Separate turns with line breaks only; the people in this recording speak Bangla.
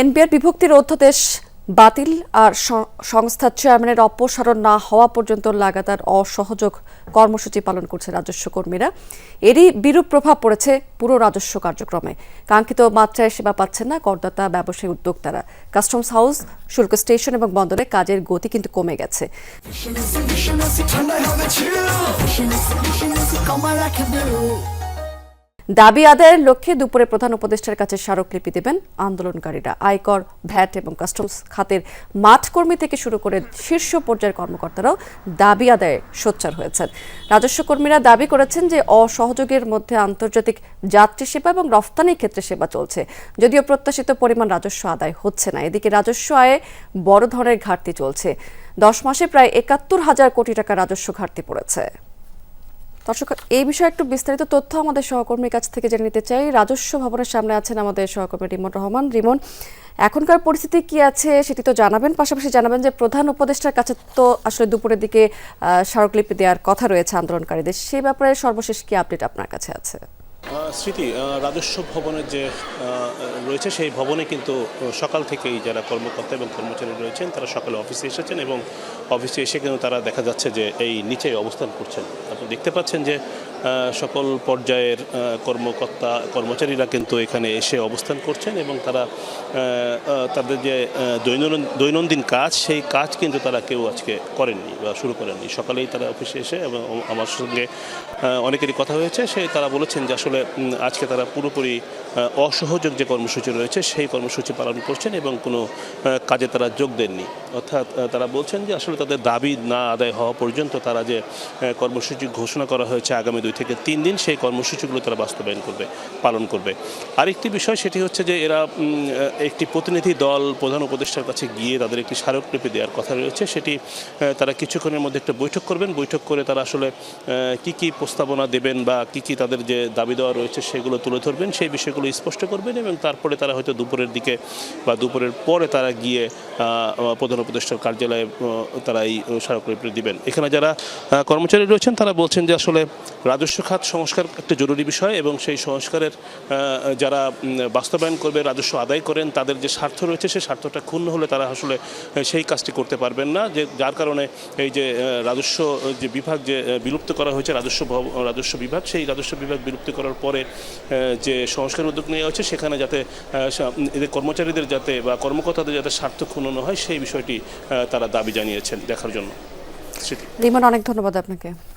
এনবিআর বিভক্তির অধ্যাদেশ বাতিল আর সংস্থার চেয়ারম্যানের অপসারণ না হওয়া পর্যন্ত লাগাতার অসহযোগ কর্মসূচি পালন করছে রাজস্ব কর্মীরা। এরই বিরূপ প্রভাব পড়েছে পুরো রাজস্ব কার্যক্রমে। কাঙ্ক্ষিত মাত্রায় সেবা পাচ্ছেন না করদাতা, ব্যবসায়ী, উদ্যোক্তারা। কাস্টমস হাউস, শুল্ক স্টেশন এবং বন্দরে কাজের গতি কিন্তু কমে গেছে। দাবি আদায়ের লক্ষ্যে দুপুরে প্রধান উপদেষ্টার কাছে স্মারকলিপি দেবেন আন্দোলনকারীরা। আয়কর, ভ্যাট এবং কাস্টমস খাতের মাঠ কর্মী থেকে শুরু করে শীর্ষ পর্যায়ের কর্মকর্তারাও দাবি আদায়ে সোচ্চার হয়েছেন। রাজস্ব কর্মীরা দাবি করেছেন যে অসহযোগের মধ্যে আন্তর্জাতিক যাত্রী সেবা এবং রফতানির ক্ষেত্রে সেবা চলছে। যদিও প্রত্যাশিত পরিমাণ রাজস্ব আদায় হচ্ছে না। এদিকে রাজস্ব আয়ে বড় ধরনের ঘাটতি চলছে। দশ মাসে প্রায় একাত্তর হাজার কোটি টাকা রাজস্ব ঘাটতি পড়েছে। দর্শক, এই বিষয়ে একটু বিস্তারিত তথ্য আমাদের সহকর্মীর কাছ থেকে জেনে নিতে চাই। রাজস্ব ভবনের সামনে আছেন আমাদের সহকর্মী রিমন রহমান। রিমন, এখনকার পরিস্থিতি কি আছে সেটি তো জানাবেন। পাশাপাশি জানাবেন যে প্রধান উপদেষ্টার কাছে তো আসলে দুপুরের দিকে স্মারকলিপি দেওয়ার কথা রয়েছে আন্দোলনকারীদের। সেই ব্যাপারে সর্বশেষ কি আপডেট আপনার কাছে আছে?
স্মৃতি রাজস্ব ভবনের যে রয়েছে সেই ভবনে কিন্তু সকাল থেকেই যারা কর্মকর্তা এবং কর্মচারী রয়েছেন, তারা সকালে অফিসে এসেছেন এবং অফিসে এসে কিন্তু তারা দেখা যাচ্ছে যে এই নিচে অবস্থান করছেন। আপনি দেখতে পাচ্ছেন যে সকল পর্যায়ের কর্মকর্তা, কর্মচারীরা কিন্তু এখানে এসে অবস্থান করছেন এবং তারা তাদের যে দৈনন্দিন দৈনন্দিন কাজ, সেই কাজ কিন্তু তারা কেউ আজকে করেননি বা শুরু করেননি। সকালেই তারা অফিসে এসে এবং আমার সঙ্গে অনেকেরই কথা হয়েছে সেই তারা বলেছেন যে আসলে আজকে তারা পুরোপুরি অসহযোগ যে কর্মসূচি রয়েছে, সেই কর্মসূচি পালন করছেন এবং কোনো কাজে তারা যোগ দেননি। অর্থাৎ তারা বলছেন যে আসলে তাদের দাবি না আদায় হওয়া পর্যন্ত তারা যে কর্মসূচি ঘোষণা করা হয়েছে আগামী দুই থেকে তিন দিন, সেই কর্মসূচিগুলো তারা বাস্তবায়ন করবে, পালন করবে। আরেকটি বিষয় সেটি হচ্ছে যে এরা একটি প্রতিনিধি দল, প্রধান উপদেষ্টার কাছে গিয়ে তাদের একটি স্মারকলিপি দেওয়ার কথা রয়েছে। সেটি তারা কিছুক্ষণের মধ্যে একটা বৈঠক করবেন। বৈঠক করে তারা আসলে কি কি প্রস্তাবনা দেবেন বা কি কি তাদের যে দাবি দেওয়া সেগুলো তুলে ধরবেন, সেই বিষয়গুলো স্পষ্ট করবেন এবং তারপরে তারা হয়তো দুপুরের দিকে বা দুপুরের পরে তারা গিয়ে প্রধান উপদেষ্টার কার্যালয়ে তারা এই স্মারকলিপি দিবেন। এখানে যারা কর্মচারী রয়েছেন, তারা বলছেন যে আসলে রাজস্ব খাত সংস্কার একটা জরুরি বিষয় এবং সেই সংস্কারের যারা বাস্তবায়ন করবে, রাজস্ব আদায় করেন, তাদের যে স্বার্থ রয়েছে সেই স্বার্থটা ক্ষুণ্ণ হলে তারা আসলে সেই কাজটি করতে পারবেন না। যে, যার কারণে এই যে রাজস্ব, যে বিভাগ যে বিলুপ্ত করা হয়েছে, রাজস্ব রাজস্ব বিভাগ, সেই রাজস্ব বিভাগ বিলুপ্ত করার পরে আহ, যে সংস্কার উদ্যোগ নেওয়া হচ্ছে সেখানে যাতে এদের কর্মচারীদের যাতে বা কর্মকর্তাদের যাতে স্বার্থ ক্ষুণ্ণ হয় সেই বিষয়টি তারা দাবি জানিয়েছেন দেখার জন্য।
অনেক ধন্যবাদ আপনাকে।